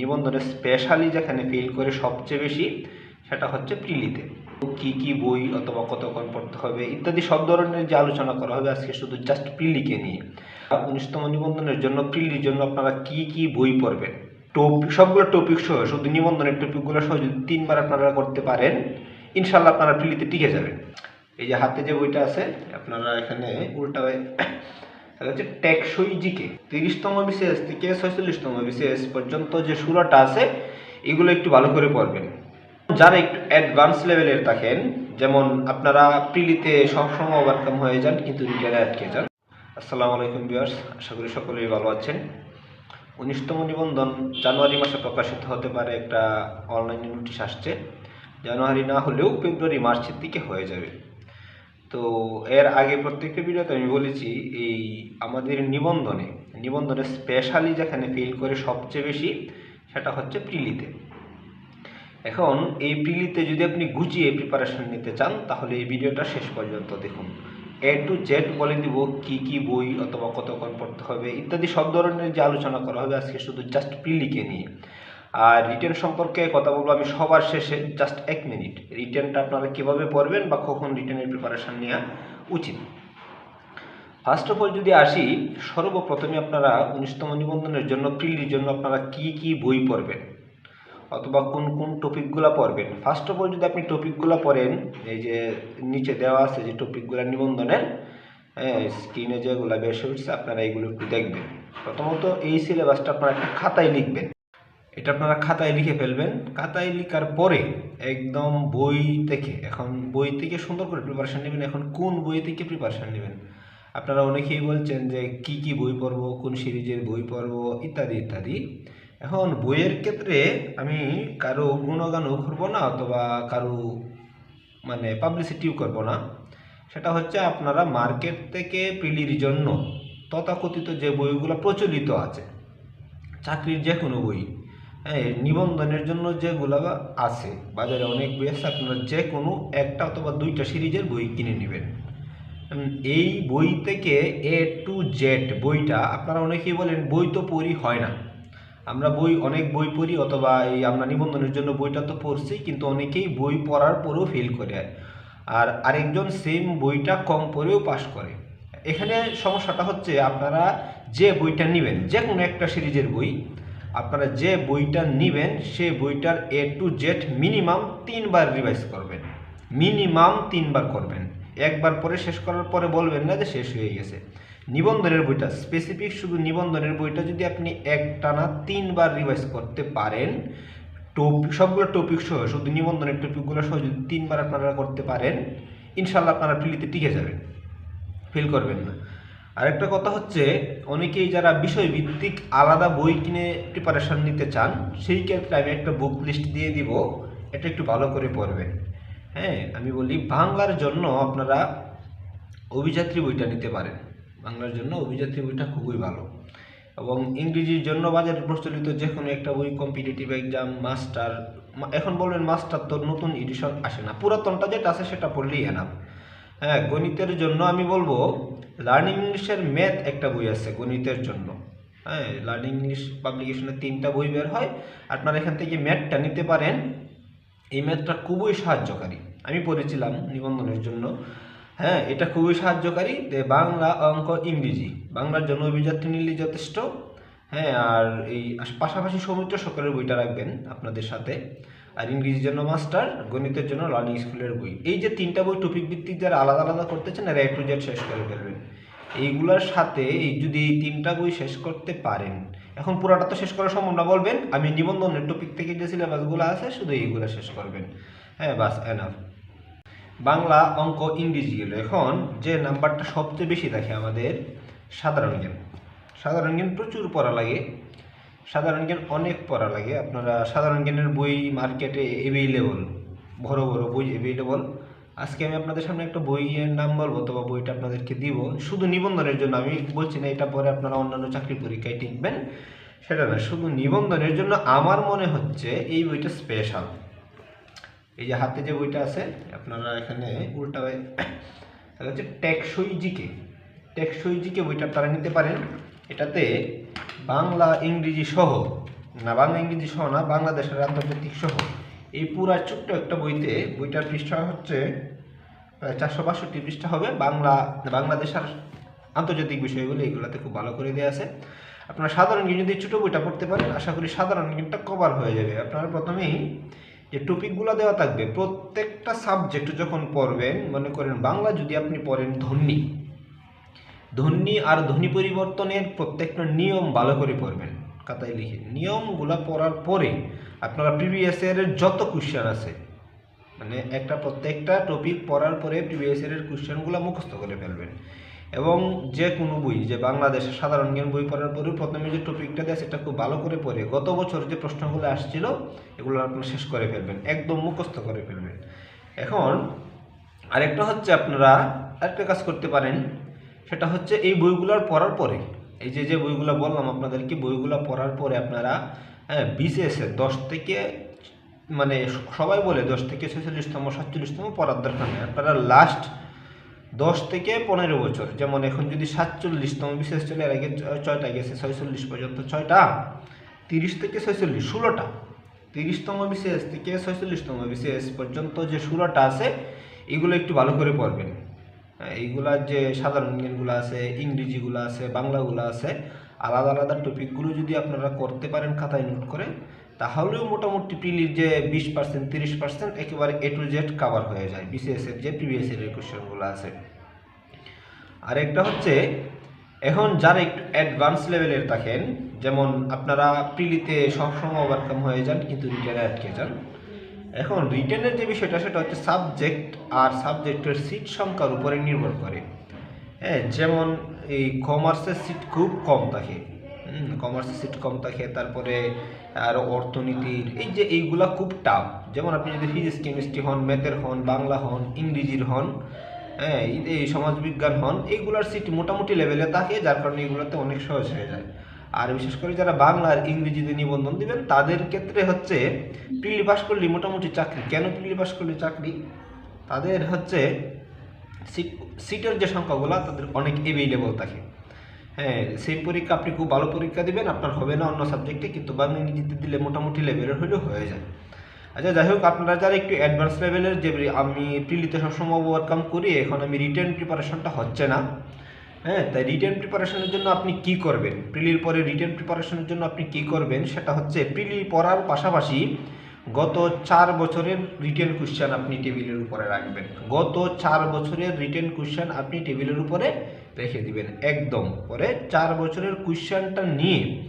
নিবন্ধনে specially যেখানে feel করে সবচেয়ে বেশি সেটা হচ্ছে প্রিলিতে। কি কি বই অথবা কতক্ষণ পড়তে হবে ইত্যাদি সব ধরনের যে আলোচনা করা হবে আজকে শুধু জাস্ট প্রিলিকে নিয়ে। উনিশতম নিবন্ধনের জন্য প্রিলির জন্য আপনারা কি কি বই পড়বেন? টপিক সবগুলো টপিক সহ, শুধু নিবন্ধনের টপিকগুলো সহ যদি তিনবার আপনারা করতে পারেন ইনশাল্লাহ আপনারা প্রিলিতে টিকে যাবেন। এই যে হাতে যে বইটা আছে, আপনারা এখানে উল্টা এটা হচ্ছে টেকসই জিকে। তিরিশতম বিশেষ থেকে ছয়চল্লিশতম বিশেষ পর্যন্ত যে সুরাটা আছে, এগুলো একটু ভালো করে পড়বেন। যারা একটু অ্যাডভান্স লেভেলের থাকেন, যেমন আপনারা প্রিলিতে সবসময় ওভারকাম হয়ে যান, কিন্তু রিটার্নে আটকে যান। আসসালামু আলাইকুম বিয়ার্স আশা করি সকলেই ভালো আছেন। উনিশতম নিবন্ধন জানুয়ারি মাসে প্রকাশিত হতে পারে একটা অনলাইনে নোটিশ আসছে। জানুয়ারি না হলেও ফেব্রুয়ারি, মার্চের দিকে হয়ে যাবে। তো এর আগে প্রত্যেকটা ভিডিওতে আমি বলেছি, এই আমাদের নিবন্ধনে নিবন্ধনে স্পেশালি যেখানে ফিল করে সবচেয়ে বেশি সেটা হচ্ছে প্রিলিতে। এখন এই প্রিলিতে যদি আপনি গুছিয়ে প্রিপারেশন নিতে চান, তাহলে এই ভিডিওটা শেষ পর্যন্ত দেখুন। এ টু জেড বলে দিব কি কি বই অথবা কতক্ষণ পড়তে হবে, ইত্যাদি সব ধরনের যে আলোচনা করা হবে, আজকে শুধু জাস্ট প্রিলিকে নিয়ে। আর রিটার্ন সম্পর্কে কথা বলব আমি সবার শেষে জাস্ট এক মিনিট রিটার্নটা আপনারা কীভাবে পড়বেন বা কখন রিটার্নের প্রিপারেশান নেওয়া উচিত? ফার্স্ট অফ অল যদি আসি, সর্বপ্রথমে আপনারা উনিশতম নিবন্ধনের জন্য প্রিলির জন্য আপনারা কি কি বই পড়বেন? অথবা কোন কোন টপিকগুলো পড়বেন? ফার্স্ট অফ অল যদি আপনি টপিকগুলো পড়েন, এই যে নিচে দেওয়া আছে যে টপিকগুলো নিবন্ধনের হ্যাঁ স্ক্রিনে যেগুলো বেশ উঠছে আপনারা এইগুলো একটু দেখবেন। প্রথমত এই সিলেবাসটা আপনারা একটা খাতায় লিখবেন। এটা আপনারা খাতায় লিখে ফেলবেন। খাতায় লিখার পরে একদম বই থেকে, এখন বই থেকে সুন্দর করে প্রিপারেশান নেবেন। এখন কোন বই থেকে প্রিপারেশান নেবেন? আপনারা অনেকেই বলছেন যে কি কি বই পড়ব, কোন সিরিজের বই পড়ব, ইত্যাদি ইত্যাদি। এখন বইয়ের ক্ষেত্রে আমি কারও গুণগানও করব না অথবা কারও মানে পাবলিসিটিও করব না। সেটা হচ্ছে আপনারা মার্কেট থেকে পিলির জন্য তথাকথিত যে বইগুলো প্রচলিত আছে, চাকরির যে কোনো বই হ্যাঁ নিবন্ধনের জন্য যেগুলো আছে, বাজারে অনেক বই আছে, আপনারা যে কোনো একটা অথবা দুইটা সিরিজের বই কিনে নেবেন। এই বই থেকে এ টু জেড বইটা, আপনারা অনেকেই বলেন, বই তো পড়ি, হয় না। আমরা বই, অনেক বই পড়ি, অথবা এই আমরা নিবন্ধনের জন্য বইটা তো পড়ছি, কিন্তু অনেকেই বই পড়ার পরেও ফেল করে আর আরেকজন সেম বইটা কম পড়েও পাশ করে। এখানে সমস্যাটা হচ্ছে, আপনারা যে বইটা নেবেন যে কোনো একটা সিরিজের বই আপনারা যে বইটা নেবেন সে বইটার এ টু জেড মিনিমাম তিনবার রিভাইজ করবেন। মিনিমাম তিনবার করবেন। একবার পরে শেষ করার পরে বলবেন না যে শেষ হয়ে গেছে। নিবন্ধনের বইটা স্পেসিফিক শুধু নিবন্ধনের বইটা যদি আপনি একটানা তিনবার রিভাইজ করতে পারেন টপিক সবগুলো টপিক সহ, শুধু নিবন্ধনের টপিকগুলো সহ যদি তিনবার আপনারা করতে পারেন ইনশাল্লাহ আপনারা প্রিলিতে টিকে যাবেন। ফিল করবেন না। আরেকটা কথা হচ্ছে, অনেকেই যারা বিষয়ভিত্তিক আলাদা বই কিনে প্রিপারেশন নিতে চান, সেই ক্ষেত্রে আমি একটা বুক লিস্ট দিয়ে দিব, এটা একটু ভালো করে পড়বেন। হ্যাঁ আমি বলি বাংলার জন্য আপনারা অভিযাত্রী বইটা নিতে পারেন। বাংলার জন্য অভিযাত্রী বইটা খুবই ভালো। এবং ইংরেজির জন্য বাজারে প্রচলিত যে কোনো একটা বই কম্পিটিটিভ এক্সাম মাস্টার এখন বলবেন মাস্টার তো নতুন এডিশন আসে না। পুরাতনটা যেটা আছে সেটা পড়লেই এনাফ হ্যাঁ গণিতের জন্য আমি বলব লার্নিং ইংলিশের ম্যাথ একটা বই আছে গণিতের জন্য। হ্যাঁ লার্নিং ইংলিশ পাবলিকেশনের তিনটা বই বের হয়। আপনারা এখান থেকে ম্যাথটা নিতে পারেন। এই ম্যাথটা খুবই সাহায্যকারী। আমি পড়েছিলাম নিবন্ধনের জন্য। হ্যাঁ এটা খুবই সাহায্যকারী। বাংলা অঙ্ক ইংরেজি। বাংলার জন্য অভিযাত্রী নিলে যথেষ্ট। হ্যাঁ আর এই পাশাপাশি সৌমিত্র সরকারের বইটা রাখবেন আপনাদের সাথে। আর ইংরেজির জন্য মাস্টার, গণিতের জন্য লার্নিং স্কুলের বই। এই যে তিনটা বই টপিক ভিত্তিক যারা আলাদা আলাদা করতেছেন এরা এ টু জেড শেষ করে ফেলবেন। এইগুলোর সাথে এই যদি এই তিনটা বই শেষ করতে পারেন, এখন পুরাটা তো শেষ করা সম্ভব না বলবেন, আমি নিবন্ধনের টপিক থেকে যে সিলেবাসগুলো আছে, শুধু এইগুলো শেষ করবেন। হ্যাঁ বাস এনাফ বাংলা অঙ্ক ইংরেজি গেল। এখন যে নাম্বারটা সবচেয়ে বেশি দেখে আমাদের সাধারণ জ্ঞান। সাধারণ জ্ঞান প্রচুর পড়া লাগে। সাধারণ জ্ঞান অনেক পড়া লাগে। আপনারা সাধারণ জ্ঞানের বই মার্কেটে এভেইলেবল বড় বড় বই এভেইলেবল আজকে আমি আপনাদের সামনে একটা বইয়ের নাম বলব, অথবা বইটা আপনাদেরকে দিব। শুধু নিবন্ধনের জন্য, আমি বলছি না, এটা পরে আপনারা অন্যান্য চাকরি পরীক্ষায় টিকবেন। সেটা না, শুধু নিবন্ধনের জন্য আমার মনে হচ্ছে এই বইটা স্পেশাল এই যে হাতে যে বইটা আছে, আপনারা এখানে উল্টা হচ্ছে টেকসই জিকে টেকসই জিকে বইটা আপনারা নিতে পারেন। এটাতে বাংলা, ইংরেজি সহ, না, বাংলা, ইংরেজি সহ না, বাংলাদেশের আন্তর্জাতিক সহ, এই পুরা ছোট্ট একটা বইতে, বইটার পৃষ্ঠা হচ্ছে, প্রায় চারশো বাষট্টি পৃষ্ঠা হবে, বাংলা, বাংলাদেশের আন্তর্জাতিক বিষয়গুলো এগুলোতে খুব ভালো করে দেওয়া আছে। আপনারা সাধারণ জ্ঞান যদি ছোটো বইটা পড়তে পারেন, আশা করি সাধারণ জ্ঞানটা কভার হয়ে যাবে। আপনারা প্রথমেই যে টপিকগুলো দেওয়া থাকবে, প্রত্যেকটা সাবজেক্ট যখন পড়বেন, মনে করেন বাংলা যদি আপনি পড়েন ধ্বনি ধ্বনি আর ধ্বনি পরিবর্তনের প্রত্যেকটা নিয়ম ভালো করে পড়বেন। খাতায় লিখে, নিয়মগুলো পড়ার পরে আপনারা প্রিভিয়াস ইয়ারের যত কোশ্চেন আছে মানে একটা প্রত্যেকটা টপিক পড়ার পরে প্রিভিয়াস ইয়ারের কোশ্চেনগুলো মুখস্থ করে ফেলবেন। এবং যে কোনো বই, যে বাংলাদেশের সাধারণ জ্ঞান বই পড়ার পরে প্রথমে যে টপিকটা দেয়, সেটা খুব ভালো করে পড়ে গত বছর যে প্রশ্নগুলো আসছিল, এগুলো আপনারা শেষ করে ফেলবেন, একদম মুখস্থ করে ফেলবেন। এখন আরেকটা হচ্ছে আপনারা আরেকটা কাজ করতে পারেন সেটা হচ্ছে এই বইগুলোর পড়ার পরে, এই যে যে বইগুলো বললাম আপনাদেরকে, বইগুলো পড়ার পরে আপনারা হ্যাঁ বিসিএসে দশ থেকে মানে সবাই বলে দশ থেকে ছেচল্লিশতম, সাতচল্লিশতম পড়ার দরকার নেই। আপনারা লাস্ট দশ থেকে পনেরো বছর, যেমন এখন যদি সাতচল্লিশতম বিশেষ চলে, এর আগে ছয়টা গেছে, ছয়চল্লিশ পর্যন্ত ছয়টা, তিরিশ থেকে ছয়চল্লিশ, ষোলোটা, তিরিশতম বিশেষ থেকে ছয়চল্লিশতম বিশেষ পর্যন্ত যে ষোলোটা আছে, এগুলো একটু ভালো করে পড়বেন। হ্যাঁ, এইগুলা যে সাধারণ জ্ঞানগুলো আছে ইংরেজিগুলো আছে বাংলাগুলো আছে আলাদা আলাদা টপিকগুলো যদি আপনারা করতে পারেন খাতায় নোট করে তাহলেও মোটামুটি প্রিলির যে বিশ পার্সেন্ট তিরিশ পার্সেন্ট একেবারে এ টু জেড কাভার হয়ে যায় বিসিএসের যে প্রিভিয়াস ইয়ারের কোশ্চেনগুলো আছে। আরেকটা হচ্ছে এখন যারা একটু অ্যাডভান্স লেভেলের থাকেন যেমন আপনারা প্রিলিতে সবসময় ওভারকাম হয়ে যান কিন্তু রিটার্নে আটকে যান এখন রিটেনের যে বিষয়টা, সেটা হচ্ছে সাবজেক্ট আর সাবজেক্টের সিট সংখ্যার উপরে নির্ভর করে। হ্যাঁ যেমন এই কমার্সের সিট খুব কম থাকে। কমার্সের সিট কম থাকে, তারপরে আর অর্থনীতির, এই যে এইগুলা খুব টাফ যেমন আপনি যদি ফিজিক্স কেমিস্ট্রি হন ম্যাথের হন, বাংলা হন, ইংরেজির হন হ্যাঁ এই- সমাজবিজ্ঞান হন, এইগুলার সিট মোটামুটি লেভেলে থাকে, যার কারণে এগুলোতে অনেক সহজ হয়ে যায়। আর বিশেষ করে যারা বাংলা আর ইংরেজিতে নিবন্ধন দিবেন, তাদের ক্ষেত্রে হচ্ছে প্রিলি পাস করলে মোটামুটি চাকরি। কেন প্রিলি পাস করলে চাকরি? তাদের হচ্ছে সিট, সিটের যে সংখ্যাগুলো, তাদের অনেক এভেইলেবল থাকে। হ্যাঁ সেই পরীক্ষা আপনি খুব ভালো পরীক্ষা দিবেন, আপনার হবে না অন্য সাবজেক্টে কিন্তু বাংলা ইংরেজিতে দিলে মোটামুটি লেভেলের হলেও হয়ে যায়। আচ্ছা যাই হোক, আপনারা যারা একটু অ্যাডভান্স লেভেলের যে আমি প্রিলিতে সবসময় ওভারকাম করি, এখন আমি রিটার্ন প্রিপারেশনটা হচ্ছে না। হ্যাঁ তাই রিটেন প্রিপারেশনের জন্য আপনি কি করবেন? প্রিলির পরে রিটেন প্রিপারেশনের জন্য আপনি কি করবেন? সেটা হচ্ছে প্রিলি পড়ার পাশাপাশি গত চার বছরের রিটেন কোশ্চেন আপনি টেবিলের উপরে রাখবেন। গত চার বছরের রিটেন কোশ্চেন আপনি টেবিলের উপরে রেখে দিবেন। একদম। পরে চার বছরের কোশ্চেনটা নিয়ে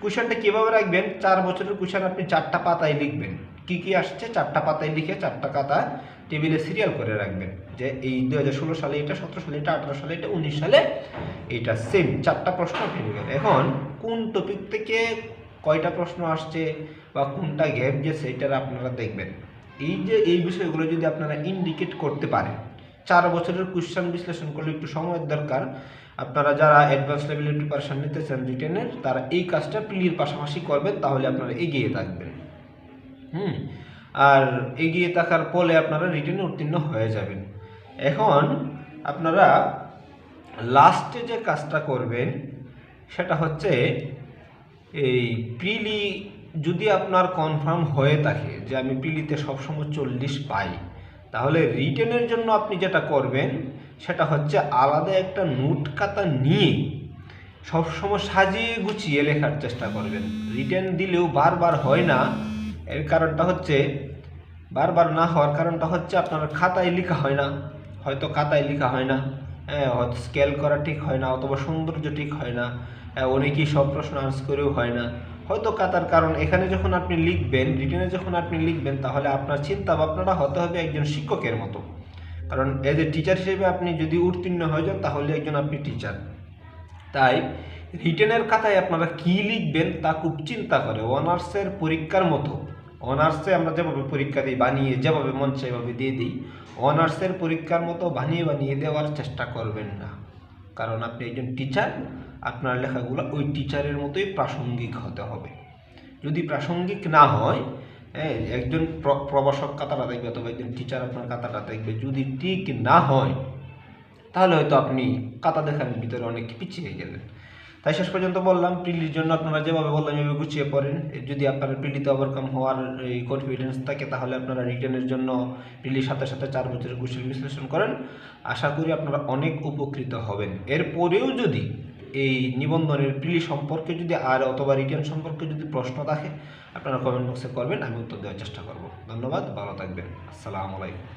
কোশ্চেনটা কীভাবে রাখবেন? চার বছরের কোশ্চেন আপনি চারটা পাতায় লিখবেন। কি কি আসছে? চারটা পাতায় লিখে চারটা কাতা টেবিলে সিরিয়াল করে রাখবেন। যে এই দু হাজার ষোলো সালে এটা, সতেরো সালে এটা, আঠারো সালে এটা, উনিশ সালে এটা সেম চারটা প্রশ্ন নেবেন এখন কোন টপিক থেকে কয়টা প্রশ্ন আসছে বা কোনটা গ্যাপ গেছে এটার আপনারা দেখবেন। এই যে, এই বিষয়গুলো যদি আপনারা ইন্ডিকেট করতে পারেন, চার বছরের কোশ্চেন বিশ্লেষণ করলে একটু সময়ের দরকার। আপনারা যারা অ্যাডভান্স লেভেলের প্রিপারেশন নিতে চান রিটেনের তারা এই কাজটা প্লির পাশাপাশি করবেন, তাহলে আপনারা এগিয়ে থাকবেন। হুম? আর এগিয়ে থাকার ফলে আপনারা রিটেনে উত্তীর্ণ হয়ে যাবেন। এখন আপনারা লাস্টে যে কাজটা করবেন, সেটা হচ্ছে এই প্রিলি যদি আপনার কনফার্ম হয়ে থাকে যে আমি প্রিলিতে সবসময় চল্লিশ পাই, তাহলে রিটেনের জন্য আপনি যেটা করবেন, সেটা হচ্ছে আলাদা একটা নোট খাতা নিয়ে সবসময় সাজিয়ে গুছিয়ে লেখার চেষ্টা করবেন। রিটেন দিলেও বারবার হয় না এর কারণটা হচ্ছে বারবার না হওয়ার কারণটা হচ্ছে আপনার খাতায় লেখা হয় না। হয়তো খাতায় লেখা হয় না। হ্যাঁ হয়তো স্কেল করা ঠিক হয় না অথবা সৌন্দর্য ঠিক হয় না। হ্যাঁ, অনেকেই সব প্রশ্ন আনসার করেও হয় না। হয়তো কাতার কারণ এখানে যখন আপনি লিখবেন রিটেনে যখন আপনি লিখবেন তাহলে আপনার চিন্তা ভাবনাটা হতে হবে একজন শিক্ষকের মতো। কারণ এজ এ টিচার হিসেবে আপনি যদি উত্তীর্ণ হয়ে যান তাহলে একজন আপনি টিচার তাই রিটেনের খাতায় আপনারা কি লিখবেন তা খুব চিন্তা করে। অনার্সের পরীক্ষার মতো। অনার্সে আমরা যেভাবে পরীক্ষা দিই, বানিয়ে যেভাবে মন সেভাবে দিয়ে দিই, অনার্সের পরীক্ষার মতো বানিয়ে বানিয়ে দেওয়ার চেষ্টা করবেন না। কারণ আপনি একজন টিচার আপনার লেখাগুলো ওই টিচারের মতোই প্রাসঙ্গিক হতে হবে। যদি প্রাসঙ্গিক না হয় হ্যাঁ একজন প্র- প্রবাসক কাতাটা দেখবে অথবা একজন টিচার আপনার কাতাটা দেখবে, যদি ঠিক না হয়, তাহলে হয়তো আপনি কাতা দেখার ভিতরে অনেক পিছিয়ে গেলেন। তাই শেষ পর্যন্ত বললাম প্রিলির জন্য আপনারা যেভাবে বললাম এভাবে গুছিয়ে পড়েন। যদি আপনারা প্রিলিতে ওভারকাম হওয়ার এই কনফিডেন্স থাকে, তাহলে আপনারা রিটার্নের জন্য প্রিলির সাথে সাথে চার বছরের কুশল বিশ্লেষণ করেন। আশা করি আপনারা অনেক উপকৃত হবেন। এরপরেও যদি এই নিবন্ধনের প্রিলি সম্পর্কে যদি আর অথবা রিটার্ন সম্পর্কে যদি প্রশ্ন থাকে, আপনারা কমেন্ট বক্সে করবেন, আমি উত্তর দেওয়ার চেষ্টা করব। ধন্যবাদ, ভালো থাকবেন। আসসালামু আলাইকুম।